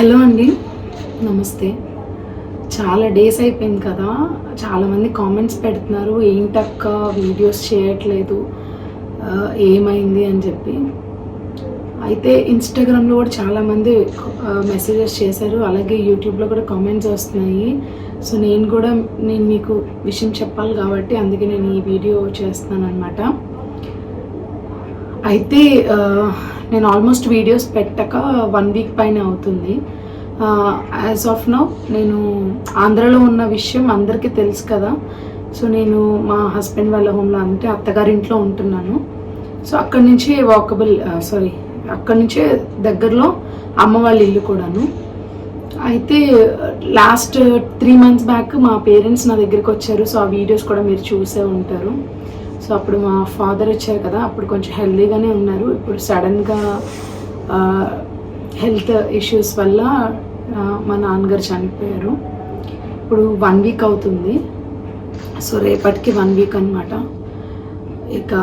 Hello అండి. నమస్తే. చాలా డేస్ అయిపోయింది కదా. చాలామంది కామెంట్స్ పెడుతున్నారు. ఏంటక్క వీడియోస్ చేయట్లేదు. ఏమైంది అని చెప్పి. అయితే ఇన్స్టాగ్రామ్లో కూడా చాలామంది మెసేజెస్ చేశారు. అలాగే యూట్యూబ్లో కూడా కామెంట్స్ వస్తున్నాయి. సో నేను కూడా నేను మీకు విషయం చెప్పాలి కాబట్టి అందుకే నేను ఈ వీడియో చేస్తున్నాను అనమాట అయితే నేను ఆల్మోస్ట్ వీడియోస్ పెట్టక వన్ వీక్ పైన అవుతుంది. యాజ్ ఆఫ్ నౌ నేను ఆంధ్రలో ఉన్న విషయం అందరికీ తెలుసు కదా. సో నేను మా హస్బెండ్ వాళ్ళ హోమ్లో అంటే అత్తగారింట్లో ఉంటున్నాను. సో అక్కడి నుంచి వాకబుల్ సారీ అక్కడి నుంచే దగ్గరలో అమ్మ వాళ్ళ ఇల్లు కూడాను. అయితే లాస్ట్ త్రీ మంత్స్ బ్యాక్ మా పేరెంట్స్ నా దగ్గరికి వచ్చారు. సో ఆ వీడియోస్ కూడా మీరు చూసే ఉంటారు. సో అప్పుడు మా ఫాదర్ వచ్చారు కదా అప్పుడు కొంచెం హెల్దీగానే ఉన్నారు. ఇప్పుడు సడన్గా హెల్త్ ఇష్యూస్ వల్ల మా నాన్నగారు చనిపోయారు. ఇప్పుడు వన్ వీక్ అవుతుంది. సో రేపటికి వన్ వీక్ అనమాట ఇక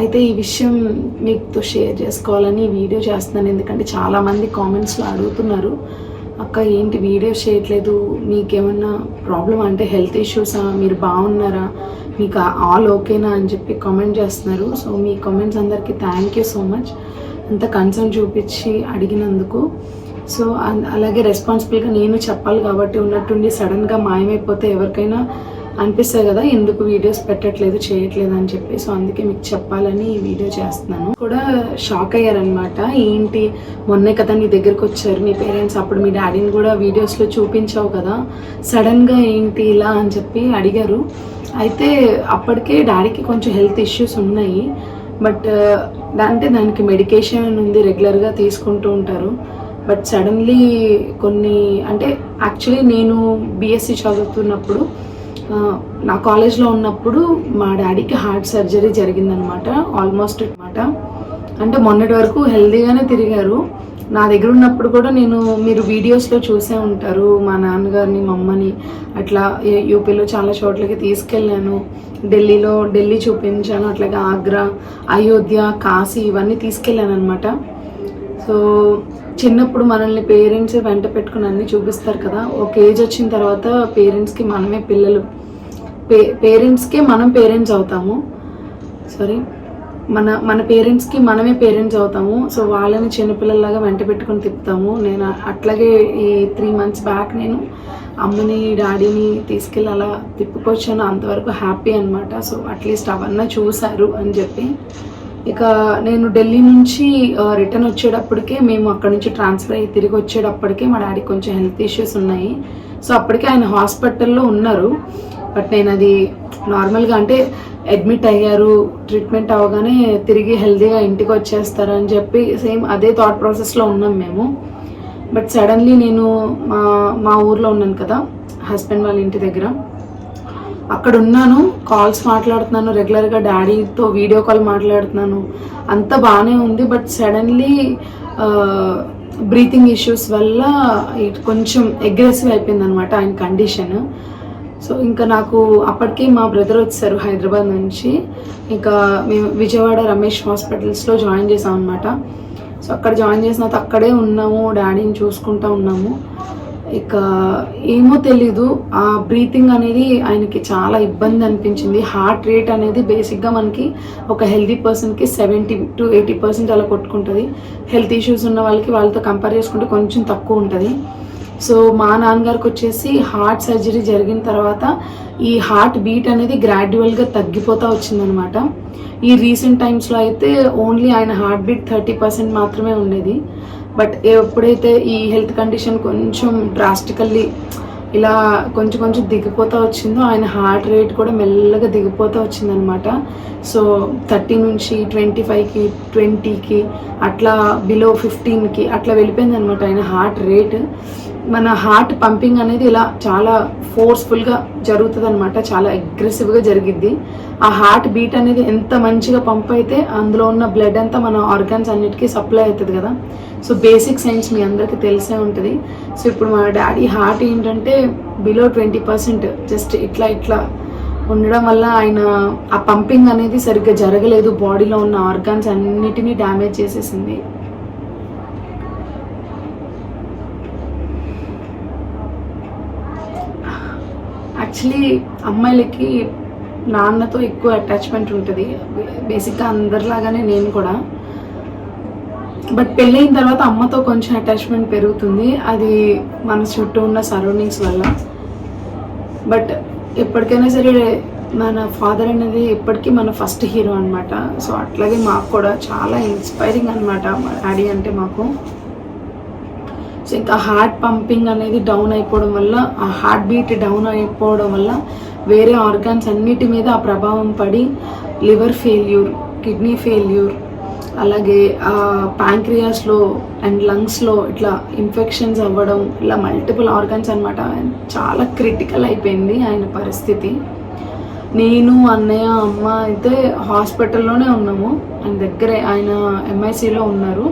అయితే ఈ విషయం మీతో షేర్ చేసుకోవాలని వీడియో చేస్తున్నాను. ఎందుకంటే చాలామంది కామెంట్స్లో అడుగుతున్నారు అక్క ఏంటి వీడియో చేయట్లేదు? మీకేమన్నా ప్రాబ్లం అంటే హెల్త్ ఇష్యూసా? మీరు బాగున్నారా? మీకు ఆల్ ఓకేనా? అని చెప్పి కామెంట్ చేస్తున్నారు. సో మీ కామెంట్స్ అందరికీ థ్యాంక్ యూ సో మచ్. అంత కన్సర్న్ చూపించి అడిగినందుకు. సో అలాగే రెస్పాన్సిబుల్గా నేను చెప్పాలి కాబట్టి ఉన్నట్టుండి సడన్గా మాయమైపోతే ఎవరికైనా అనిపిస్తుంది కదా ఎందుకు వీడియోస్ పెట్టట్లేదు చేయట్లేదు అని చెప్పి సో అందుకే మీకు చెప్పాలని ఈ వీడియో చేస్తున్నాను. కూడా షాక్ అయ్యారనమాట ఏంటి? మొన్నే కదా నీ దగ్గరకు వచ్చారు మీ పేరెంట్స్ అప్పుడు మీ డాడీని కూడా వీడియోస్లో చూపించావు కదా. సడన్గా ఏంటి ఇలా అని చెప్పి అడిగారు. అయితే అప్పటికే డాడీకి కొంచెం హెల్త్ ఇష్యూస్ ఉన్నాయి. బట్ uh, అంటే దానికి మెడికేషన్ ఉంది రెగ్యులర్గా తీసుకుంటూ ఉంటారు. బట్ సడన్లీ కొన్ని అంటే యాక్చువల్లీ నేను బీఎస్సీ చదువుతున్నప్పుడు నా కాలేజ్లో ఉన్నప్పుడు మా డాడీకి హార్ట్ సర్జరీ జరిగిందనమాట ఆల్మోస్ట్ అనమాట. అంటే మొన్నటి వరకు హెల్దీగానే తిరిగారు. నా దగ్గర ఉన్నప్పుడు కూడా నేను మీరు వీడియోస్లో చూసే ఉంటారు మా నాన్నగారిని మా అమ్మని అట్లా యూపీలో చాలా చోట్లకి తీసుకెళ్ళాను. ఢిల్లీలో ఢిల్లీ చూపించాను అట్లాగే ఆగ్రా అయోధ్య కాశీ ఇవన్నీ తీసుకెళ్ళాను అనమాట సో చిన్నప్పుడు మనల్ని పేరెంట్స్ వెంట పెట్టుకుని అన్ని చూపిస్తారు కదా ఒక ఏజ్ వచ్చిన తర్వాత పేరెంట్స్కి మనమే పిల్లలు. పే పేరెంట్స్కే మనం పేరెంట్స్ అవుతాము. సారీ మన మన పేరెంట్స్కి మనమే పేరెంట్స్ అవుతాము. సో వాళ్ళని చిన్నపిల్లల్లాగా వెంట పెట్టుకొని తిప్పుతాము. నేను అట్లాగే ఈ త్రీ మంత్స్ బ్యాక్ నేను అమ్మని డాడీని తీసుకెళ్ళి అలా తిప్పుకొచ్చాను. అంతవరకు హ్యాపీ అనమాట సో అట్లీస్ట్ అవన్నీ చూశారు అని చెప్పి. ఇక నేను ఢిల్లీ నుంచి రిటర్న్ వచ్చేటప్పటికే మేము అక్కడ నుంచి ట్రాన్స్ఫర్ అయ్యి తిరిగి వచ్చేటప్పటికే మా డాడీ కొంచెం హెల్త్ ఇష్యూస్ ఉన్నాయి. సో అప్పటికే ఆయన హాస్పిటల్లో ఉన్నారు. బట్ నేను అది నార్మల్గా అంటే అడ్మిట్ అయ్యారు ట్రీట్మెంట్ అవ్వగానే తిరిగి హెల్తీగా ఇంటికి వచ్చేస్తారు అని చెప్పి సేమ్ అదే థాట్ ప్రాసెస్లో ఉన్నాం మేము. బట్ సడన్లీ నేను మా మా ఊర్లో ఉన్నాను కదా హస్బెండ్ వాళ్ళ ఇంటి దగ్గర. అక్కడ ఉన్నాను కాల్స్ మాట్లాడుతున్నాను రెగ్యులర్గా డాడీతో వీడియో కాల్ మాట్లాడుతున్నాను. అంత బాగానే ఉంది బట్ సడన్లీ బ్రీతింగ్ ఇష్యూస్ వల్ల కొంచెం అగ్రెసివ్ అయిపోయింది అనమాట ఆయన కండిషన్ సో ఇంకా నాకు అప్పటికే మా బ్రదర్ వచ్చారు హైదరాబాద్ నుంచి. ఇంకా మేము విజయవాడ రమేష్ హాస్పిటల్స్లో జాయిన్ చేసాం అనమాట సో అక్కడ జాయిన్ చేసిన తర్వాత అక్కడే ఉన్నాము డాడీని చూసుకుంటా ఉన్నాము. ఇక ఏమో తెలీదు ఆ బ్రీతింగ్ అనేది ఆయనకి చాలా ఇబ్బంది అనిపించింది. హార్ట్ రేట్ అనేది బేసిక్గా మనకి ఒక హెల్దీ పర్సన్కి సెవెంటీ టు ఎయిటీ పర్సెంట్ అలా కొట్టుకుంటుంది. హెల్త్ ఇష్యూస్ ఉన్న వాళ్ళకి వాళ్ళతో కంపేర్ చేసుకుంటే కొంచెం తక్కువ ఉంటుంది. సో మా నాన్నగారికి వచ్చేసి హార్ట్ సర్జరీ జరిగిన తర్వాత ఈ హార్ట్ బీట్ అనేది గ్రాడ్యువల్గా తగ్గిపోతూ వచ్చిందనమాట. ఈ రీసెంట్ టైమ్స్లో అయితే ఓన్లీ ఆయన హార్ట్ బీట్ థర్టీ పర్సెంట్ మాత్రమే ఉండేది. బట్ ఎప్పుడైతే ఈ హెల్త్ కండిషన్ కొంచెం డ్రాస్టికల్లీ ఇలా కొంచెం కొంచెం దిగిపోతూ వచ్చిందో ఆయన హార్ట్ రేట్ కూడా మెల్లగా దిగిపోతూ వచ్చిందనమాట. సో థర్టీ నుంచి ట్వంటీ ఫైవ్కి ట్వంటీకి అట్లా బిలో ఫిఫ్టీన్కి అట్లా వెళ్ళిపోయింది అనమాట ఆయన హార్ట్ రేట్. మన హార్ట్ పంపింగ్ అనేది ఇలా చాలా ఫోర్స్ఫుల్గా జరుగుతుంది అనమాట చాలా అగ్రెసివ్గా జరిగిద్ది. ఆ హార్ట్ బీట్ అనేది ఎంత మంచిగా పంప్ అయితే అందులో ఉన్న బ్లడ్ అంతా మన ఆర్గాన్స్ అన్నిటికీ సప్లై అవుతుంది కదా. సో బేసిక్ సైన్స్ మీ అందరికీ తెలిసే ఉంటుంది. సో ఇప్పుడు మా డాడీ హార్ట్ ఏంటంటే బిలో ట్వంటీ పర్సెంట్ జస్ట్ ఇట్లా ఇట్లా ఉండడం వల్ల ఆయన ఆ పంపింగ్ అనేది సరిగ్గా జరగలేదు. బాడీలో ఉన్న ఆర్గాన్స్ అన్నిటినీ డ్యామేజ్ చేసేసింది. యాక్చువల్లీ అమ్మాయిలకి నాన్నతో ఎక్కువ అటాచ్మెంట్ ఉంటుంది. బేసిక్గా అందరిలాగానే నేను కూడా. బట్ పెళ్ళైన తర్వాత అమ్మతో కొంచెం అటాచ్మెంట్ పెరుగుతుంది. అది మన చుట్టూ ఉన్న సరౌండింగ్స్ వల్ల. బట్ ఎప్పటికైనా సరే మన ఫాదర్ అనేది ఎప్పటికీ మన ఫస్ట్ హీరో అనమాట సో అట్లాగే మాకు కూడా చాలా ఇన్స్పైరింగ్ అనమాట మా డాడీ అంటే మాకు. సో ఇంకా హార్ట్ పంపింగ్ అనేది డౌన్ అయిపోవడం వల్ల ఆ హార్ట్ బీట్ డౌన్ అయిపోవడం వల్ల వేరే ఆర్గాన్స్ అన్నిటి మీద ఆ ప్రభావం పడి లివర్ ఫెయిల్యూర్ కిడ్నీ ఫెయిల్యూర్ అలాగే ప్యాంక్రియాస్లో అండ్ లంగ్స్లో ఇట్లా ఇన్ఫెక్షన్స్ అవ్వడం ఇలా మల్టిపుల్ ఆర్గాన్స్ అనమాట చాలా క్రిటికల్ అయిపోయింది ఆయన పరిస్థితి. నేను అన్నయ్య అమ్మ అయితే హాస్పిటల్లోనే ఉన్నాము. ఆయన దగ్గరే ఆయన ఎంఐసిలో ఉన్నారు.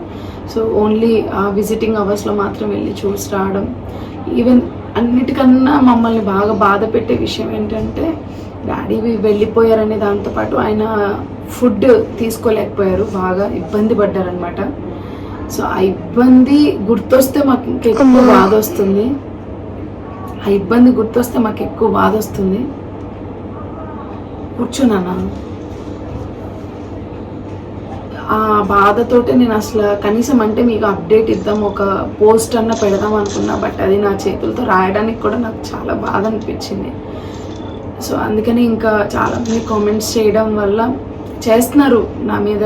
సో ఓన్లీ ఆ విజిటింగ్ అవర్స్లో మాత్రం వెళ్ళి చూసి రావడం. ఈవెన్ అన్నిటికన్నా మమ్మల్ని బాగా బాధ పెట్టే విషయం ఏంటంటే డాడీ వెళ్ళిపోయారనే దాంతోపాటు ఆయన ఫుడ్ తీసుకోలేకపోయారు. బాగా ఇబ్బంది పడ్డారనమాట సో ఆ ఇబ్బంది గుర్తొస్తే మాకు ఇంకా ఎక్కువ బాధ వస్తుంది. ఆ ఇబ్బంది గుర్తొస్తే మాకు ఎక్కువ బాధ వస్తుంది. కూర్చున్నానా. ఆ బాధతోటే నేను అసలు కనీసం అంటే మీకు అప్డేట్ ఇద్దాం ఒక పోస్ట్ అన్న పెడదాం అనుకున్నా బట్ అది నా చేతులతో రాయడానికి కూడా నాకు చాలా బాధ అనిపించింది. సో అందుకని ఇంకా చాలామంది కామెంట్స్ చేయడం వల్ల చేస్తున్నారు. నా మీద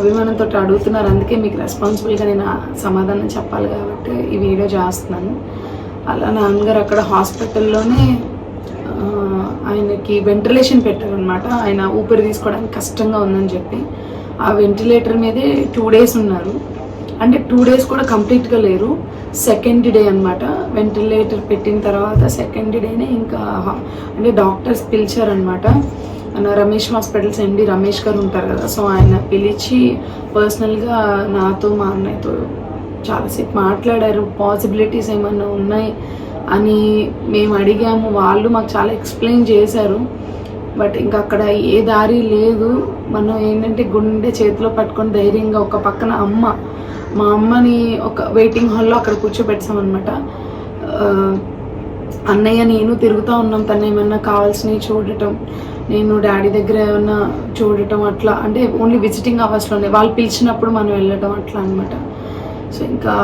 అభిమానంతో అడుగుతున్నారు. అందుకే మీకు రెస్పాన్సిబుల్గా నేను సమాధానం చెప్పాలి కాబట్టి ఈ వీడియో చేస్తున్నాను. అలా నాన్నగారు అక్కడ హాస్పిటల్లోనే ఆయనకి వెంటిలేషన్ పెట్టారనమాట ఆయన ఊపిరి తీసుకోవడానికి కష్టంగా ఉందని చెప్పి. ఆ వెంటిలేటర్ మీదే టూ డేస్ ఉన్నారు. అంటే టూ డేస్ కూడా కంప్లీట్గా లేరు. సెకండ్ డే అన్నమాట. వెంటిలేటర్ పెట్టిన తర్వాత సెకండ్ డేనే ఇంకా అంటే డాక్టర్స్ పిలిచారనమాట రమేష్ హాస్పిటల్స్ ఎండి రమేష్ గారు ఉంటారు కదా. సో ఆయన పిలిచి పర్సనల్గా నాతో మా అన్నయ్యతో చాలాసేపు మాట్లాడారు. పాసిబిలిటీస్ ఏమైనా ఉన్నాయి? అని మేము అడిగాము. వాళ్ళు మాకు చాలా ఎక్స్ప్లెయిన్ చేశారు. బట్ ఇంకా అక్కడ ఏ దారి లేదు. మనం ఏంటంటే గుండె చేతిలో పట్టుకొని ధైర్యంగా ఒక పక్కన అమ్మ మా అమ్మని ఒక వెయిటింగ్ హాల్లో అక్కడ కూర్చోబెట్టామన్నమాట అన్నయ్య నేను తిరుగుతూ ఉన్నాం. తను ఏమన్నా కావాల్సినవి చూడటం నేను డాడీ దగ్గర ఏమన్నా చూడటం అట్లా. అంటే ఓన్లీ విజిటింగ్ అవర్స్లోనే వాళ్ళు పిలిచినప్పుడు మనం వెళ్ళటం అట్లా అనమాట సో ఇంకా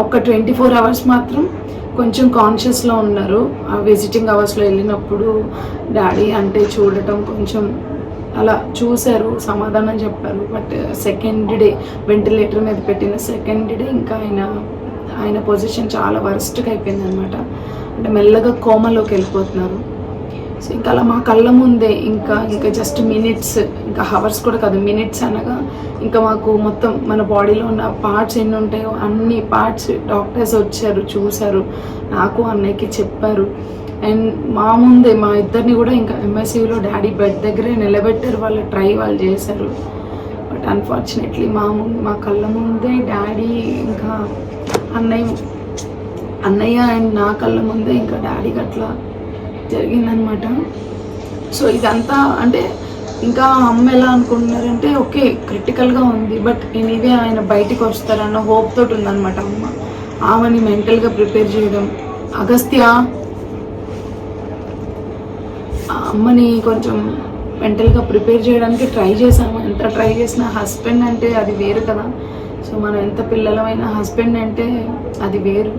ఒక ట్వంటీ ఫోర్ అవర్స్ మాత్రం కొంచెం కాన్షియస్లో ఉన్నారు. ఆ విజిటింగ్ అవర్స్లో వెళ్ళినప్పుడు డాడీ అంటే చూడటం కొంచెం అలా చూశారు సమాధానం చెప్పారు. బట్ సెకండ్ డే వెంటిలేటర్ మీద పెట్టిన సెకండ్ డే ఇంకా ఆయన ఆయన పొజిషన్ చాలా వరస్ట్గా అయిపోయింది అనమాట అంటే మెల్లగా కోమలోకి వెళ్ళిపోతున్నారు. సో ఇంకా అలా మా కళ్ళ ముందే ఇంకా ఇంకా జస్ట్ మినిట్స్ ఇంకా హవర్స్ కూడా కాదు మినిట్స్ అనగా ఇంకా మాకు మొత్తం మన బాడీలో ఉన్న పార్ట్స్ ఎన్ని ఉంటాయో అన్ని పార్ట్స్ డాక్టర్స్ వచ్చారు చూశారు నాకు అన్నయ్యకి చెప్పారు. అండ్ మా ముందే మా ఇద్దరిని కూడా ఇంకా ఎంఎస్యూలో డాడీ బెడ్ దగ్గరే నిలబెట్టారు వాళ్ళు ట్రై వాళ్ళు చేశారు. బట్ అన్ఫార్చునేట్లీ మా ముందు మా కళ్ళ ముందే డాడీ ఇంకా అన్నయ్య అన్నయ్య అండ్ నా కళ్ళ ముందే ఇంకా డాడీకి అట్లా జరిగిందనమాట సో ఇదంతా అంటే ఇంకా అమ్మ ఎలా అనుకుంటున్నారంటే ఓకే క్రిటికల్గా ఉంది బట్ ఎనీవే ఆయన బయటికి వస్తారన్న హోప్ తోటి ఉందన్నమాట అమ్మ. ఆమెని మెంటల్గా ప్రిపేర్ చేయడం. అగస్త్య ఆ అమ్మని కొంచెం మెంటల్గా ప్రిపేర్ చేయడానికి ట్రై చేశాము. ఎంత ట్రై చేసినా హస్బెండ్ అంటే అది వేరు కదా. సో మనం ఎంత పిల్లలమైన హస్బెండ్ అంటే అది వేరు.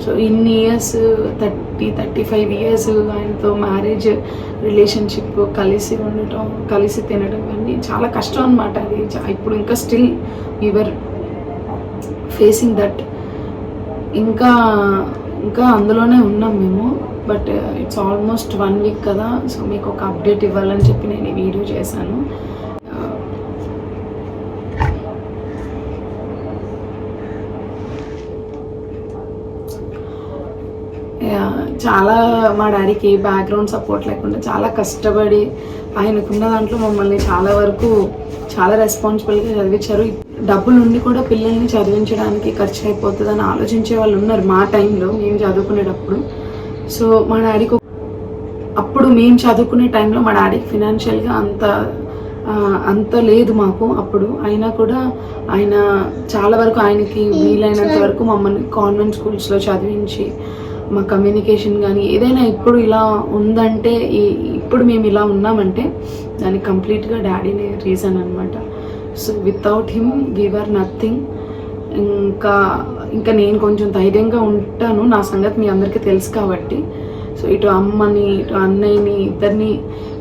సో ఇన్ని years thirty thirty five years ఆయనతో మ్యారేజ్ రిలేషన్షిప్ కలిసి ఉండటం కలిసి తినడం అన్నీ చాలా కష్టం అనమాట అది. చా- ఇప్పుడు ఇంకా స్టిల్ యువర్ ఫేసింగ్ దట్ ఇంకా ఇంకా అందులోనే ఉన్నాం మేము. But it's almost one week కదా. సో మీకు ఒక అప్డేట్ ఇవ్వాలని చెప్పి నేను ఈ వీడియో చేశాను యా, చాలా మా డాడీకి ఏ బ్యాక్గ్రౌండ్ సపోర్ట్ లేకుండా చాలా కష్టపడి ఆయనకున్న దాంట్లో మమ్మల్ని చాలా వరకు చాలా రెస్పాన్సిబుల్గా చదివించారు. డబ్బులు ఉండి కూడా పిల్లల్ని చదివించడానికి ఖర్చు అయిపోతుందని ఆలోచించే వాళ్ళు ఉన్నారు మా టైంలో మేము చదువుకునేటప్పుడు. సో మా డాడీకి ఒక- మేము చదువుకునే టైంలో మా డాడీకి ఫినాన్షియల్గా అంత అంత లేదు మాకు అప్పుడు. అయినా కూడా ఆయన చాలా వరకు ఆయనకి వీలైనంత వరకు మమ్మల్ని కాన్వెంట్ స్కూల్స్లో చదివించి మా కమ్యూనికేషన్ కానీ ఏదైనా ఇప్పుడు ఇలా ఉందంటే ఇప్పుడు మేము ఇలా ఉన్నామంటే దానికి కంప్లీట్గా డాడీనే రీజన్ అనమాట so without him we're nothing. ఇంకా ఇంకా నేను కొంచెం ధైర్యంగా ఉంటాను. నా సంగతి మీ అందరికీ తెలుసు కాబట్టి. సో ఇటు అమ్మని ఇటు అన్నయ్యని ఇద్దరిని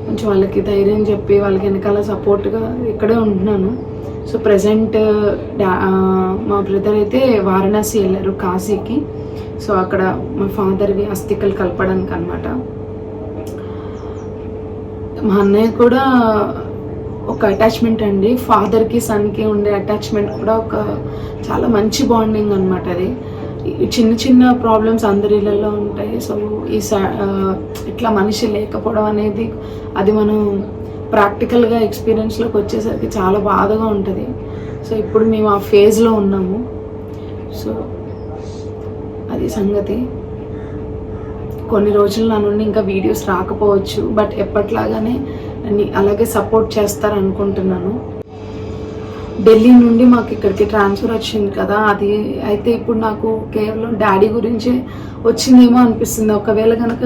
కొంచెం వాళ్ళకి ధైర్యం చెప్పి వాళ్ళకి వెనకాల సపోర్ట్గా ఇక్కడే ఉంటున్నాను. సో ప్రజెంట్ మా బ్రదర్ అయితే వారణాసి వెళ్ళారు కాశీకి. సో అక్కడ మా ఫాదర్వి అస్థికలు కలపడానికి అనమాట మా అన్నయ్య కూడా ఒక అటాచ్మెంట్ అండి. ఫాదర్కి సన్కి ఉండే అటాచ్మెంట్ కూడా ఒక చాలా మంచి బాండింగ్ అనమాట అది. చిన్న చిన్న ప్రాబ్లమ్స్ అందరి ఇళ్ళల్లో ఉంటాయి. సో ఈ స- ఇట్లా మనిషి లేకపోవడం అనేది అది మనం ప్రాక్టికల్గా ఎక్స్పీరియన్స్లోకి వచ్చేసరికి చాలా బాధగా ఉంటుంది. సో ఇప్పుడు మేము ఆ ఫేజ్లో ఉన్నాము. సో అది సంగతి. కొన్ని రోజులు నా నుండి ఇంకా వీడియోస్ రాకపోవచ్చు బట్ ఎప్పట్లాగానే నన్ను అలాగే సపోర్ట్ చేస్తారనుకుంటున్నాను. ఢిల్లీ నుండి మాకు ఇక్కడికి ట్రాన్స్ఫర్ వచ్చింది కదా అది అయితే ఇప్పుడు నాకు కేవలం డాడీ గురించే వచ్చిందేమో అనిపిస్తుంది. ఒకవేళ కనుక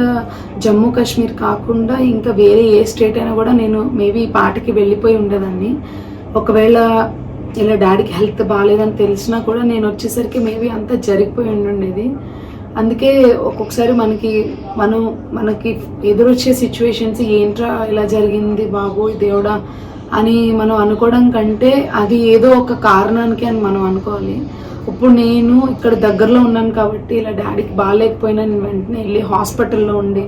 జమ్మూ కాశ్మీర్ కాకుండా ఇంకా వేరే ఏ స్టేట్ అయినా కూడా నేను మేబీ ఈ పాటకి వెళ్ళిపోయి ఉండేదాన్ని. ఒకవేళ ఇలా డాడీకి హెల్త్ బాగాలేదని తెలిసినా కూడా నేను వచ్చేసరికి మేబీ అంతా జరిగిపోయి ఉండుండేది. అందుకే ఒక్కొక్కసారి మనకి మనం మనకి ఎదురొచ్చే సిచ్యువేషన్స్ ఏంట్రా ఇలా జరిగింది బాబోయ్ దేవుడా అని మనం అనుకోవడం కంటే అది ఏదో ఒక కారణానికి అని మనం అనుకోవాలి. ఇప్పుడు నేను ఇక్కడ దగ్గరలో ఉన్నాను కాబట్టి ఇలా డాడీకి బాగాలేకపోయినా నేను వెంటనే వెళ్ళి హాస్పిటల్లో ఉండి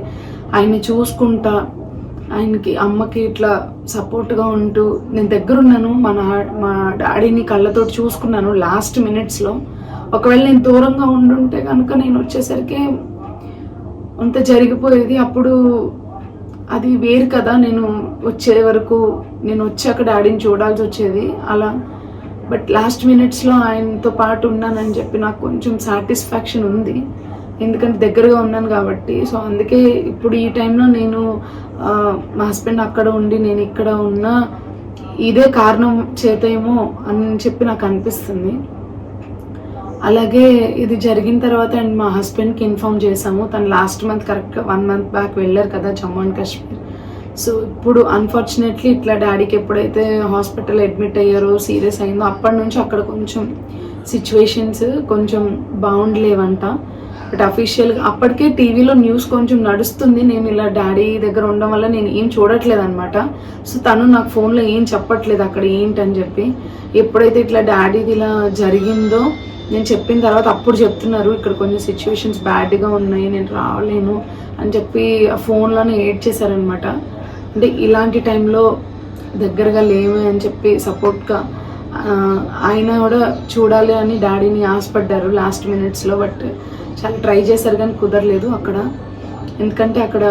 ఆయన్ని చూసుకుంటా ఆయనకి అమ్మకి ఇట్లా సపోర్ట్గా ఉంటూ నేను దగ్గరున్నాను. మా నా మా డాడీని కళ్ళతో చూసుకున్నాను లాస్ట్ మినిట్స్లో. ఒకవేళ నేను దూరంగా ఉండుంటే కనుక నేను వచ్చేసరికి అంత జరిగిపోయేది. అప్పుడు అది వేరు కదా నేను వచ్చే వరకు నేను వచ్చాక డాడీని చూడాల్సి వచ్చేది అలా. బట్ లాస్ట్ మినిట్స్లో ఆయనతో పాటు ఉన్నానని చెప్పి నాకు కొంచెం సాటిస్ఫాక్షన్ ఉంది. ఎందుకంటే దగ్గరగా ఉన్నాను కాబట్టి. సో అందుకే ఇప్పుడు ఈ టైంలో నేను మా హస్బెండ్ అక్కడ ఉండి నేను ఇక్కడ ఉన్నా ఇదే కారణం చేతేమో అని చెప్పి నాకు అనిపిస్తుంది. అలాగే ఇది జరిగిన తర్వాత అండ్ మా హస్బెండ్కి ఇన్ఫామ్ చేశాము. తను లాస్ట్ మంత్ కరెక్ట్గా వన్ మంత్ బ్యాక్ వెళ్ళారు కదా జమ్మూ అండ్ కాశ్మీర్. సో ఇప్పుడు అన్ఫార్చునేట్లీ ఇట్లా డాడీకి ఎప్పుడైతే హాస్పిటల్ అడ్మిట్ అయ్యారో సీరియస్ అయిందో అప్పటి నుంచి అక్కడ కొంచెం సిచ్యువేషన్స్ కొంచెం బాగుండలేవంట. బట్ అఫీషియల్గా అప్పటికే టీవీలో న్యూస్ కొంచెం నడుస్తుంది. నేను ఇలా డాడీ దగ్గర ఉండడం వల్ల నేను ఏం చూడట్లేదు అనమాట సో తను నాకు ఫోన్లో ఏం చెప్పట్లేదు అక్కడ ఏంటని చెప్పి. ఎప్పుడైతే ఇట్లా డాడీది ఇలా జరిగిందో నేను చెప్పిన తర్వాత అప్పుడు చెప్తున్నారు ఇక్కడ కొంచెం సిచ్యువేషన్స్ బ్యాడ్గా ఉన్నాయి నేను రావలేను అని చెప్పి ఆ ఫోన్లోనే ఏడ్ చేశారనమాట అంటే ఇలాంటి టైంలో దగ్గరగా లేవు అని చెప్పి సపోర్ట్గా ఆయన కూడా చూడాలి అని డాడీని ఆశపడ్డారు లాస్ట్ మినిట్స్లో బట్ చాలా ట్రై చేశారు కానీ కుదరలేదు అక్కడ. ఎందుకంటే అక్కడ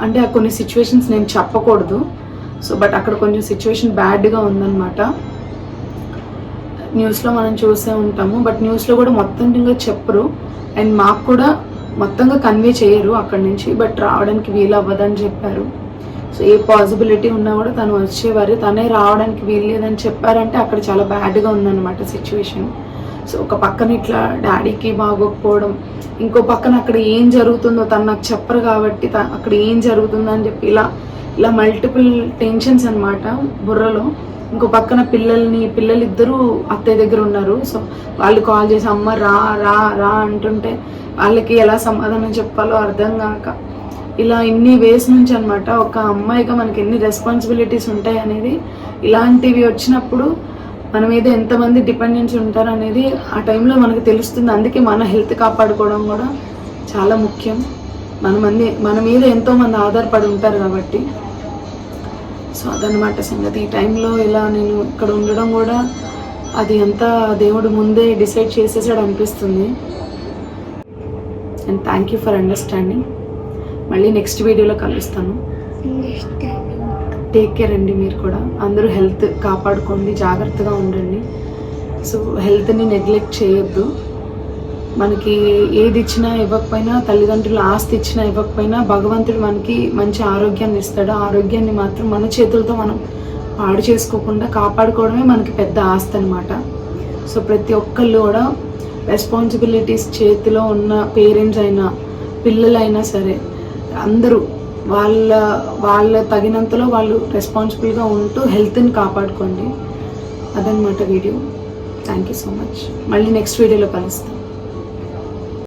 అంటే ఆ కొన్ని సిచ్యువేషన్స్ నేను చెప్పకూడదు. సో బట్ అక్కడ కొంచెం సిచ్యువేషన్ బ్యాడ్గా ఉందన్నమాట. న్యూస్లో మనం చూసే ఉంటాము బట్ న్యూస్లో కూడా మొత్తంగా చెప్పరు. అండ్ మాకు కూడా మొత్తంగా కన్వే చేయరు అక్కడి నుంచి బట్ రావడానికి వీలు అవ్వదని చెప్పారు. సో ఏ పాసిబిలిటీ ఉన్నా కూడా తను వచ్చేవారు. తనే రావడానికి వీలు లేదని చెప్పారంటే అక్కడ చాలా బ్యాడ్గా ఉందన్నమాట సిచ్యువేషన్ సో ఒక పక్కన ఇట్లా డాడీకి బాగోకపోవడం ఇంకో పక్కన అక్కడ ఏం జరుగుతుందో తను నాకు చెప్పరు కాబట్టి త- అక్కడ ఏం జరుగుతుందో అని చెప్పి ఇలా ఇలా మల్టిపుల్ టెన్షన్స్ అనమాట బుర్రలో. ఇంకో పక్కన పిల్లల్ని పిల్లలిద్దరూ అత్తయ్య దగ్గర ఉన్నారు. సో వాళ్ళు కాల్ చేసి అమ్మ రా రా రా అంటుంటే వాళ్ళకి ఎలా సమాధానం చెప్పాలో అర్థం కాక ఇలా ఇన్ని వేస్ నుంచి అనమాట ఒక అమ్మాయిగా మనకి ఎన్ని రెస్పాన్సిబిలిటీస్ ఉంటాయి అనేది ఇలాంటివి వచ్చినప్పుడు మన మీద ఎంతమంది డిపెండెన్స్ ఉంటారు అనేది ఆ టైంలో మనకు తెలుస్తుంది. అందుకే మన హెల్త్ కాపాడుకోవడం కూడా చాలా ముఖ్యం. మన మంది మన మీద ఎంతోమంది ఆధారపడి ఉంటారు కాబట్టి. సో అదనమాట సంగతి. ఈ టైంలో ఇలా నేను ఇక్కడ ఉండడం కూడా అది అంతా దేవుడు ముందే డిసైడ్ చేసేసాడు అనిపిస్తుంది. And thank you for understanding. మళ్ళీ నెక్స్ట్ వీడియోలో కలుస్తాను. టేక్ కేర్ అండి మీరు కూడా. అందరూ హెల్త్ కాపాడుకోండి జాగ్రత్తగా ఉండండి. సో హెల్త్ని నెగ్లెక్ట్ చేయొద్దు. మనకి ఏది ఇచ్చినా ఇవ్వకపోయినా తల్లిదండ్రులు ఆస్తి ఇచ్చినా ఇవ్వకపోయినా భగవంతుడు మనకి మంచి ఆరోగ్యాన్ని ఇస్తాడు. ఆరోగ్యాన్ని మాత్రం మన చేతులతో మనం పాడు చేసుకోకుండా కాపాడుకోవడమే మనకి పెద్ద ఆస్తి అనమాట సో ప్రతి ఒక్కళ్ళు కూడా రెస్పాన్సిబిలిటీస్ చేతిలో ఉన్న పేరెంట్స్ అయినా పిల్లలైనా సరే అందరూ వాళ్ళ వాళ్ళ తగినంతలో వాళ్ళు రెస్పాన్సిబుల్గా ఉంటూ హెల్త్ని కాపాడుకోండి. అదనమాట video thank you so much మళ్ళీ నెక్స్ట్ వీడియోలో కలుస్తాం.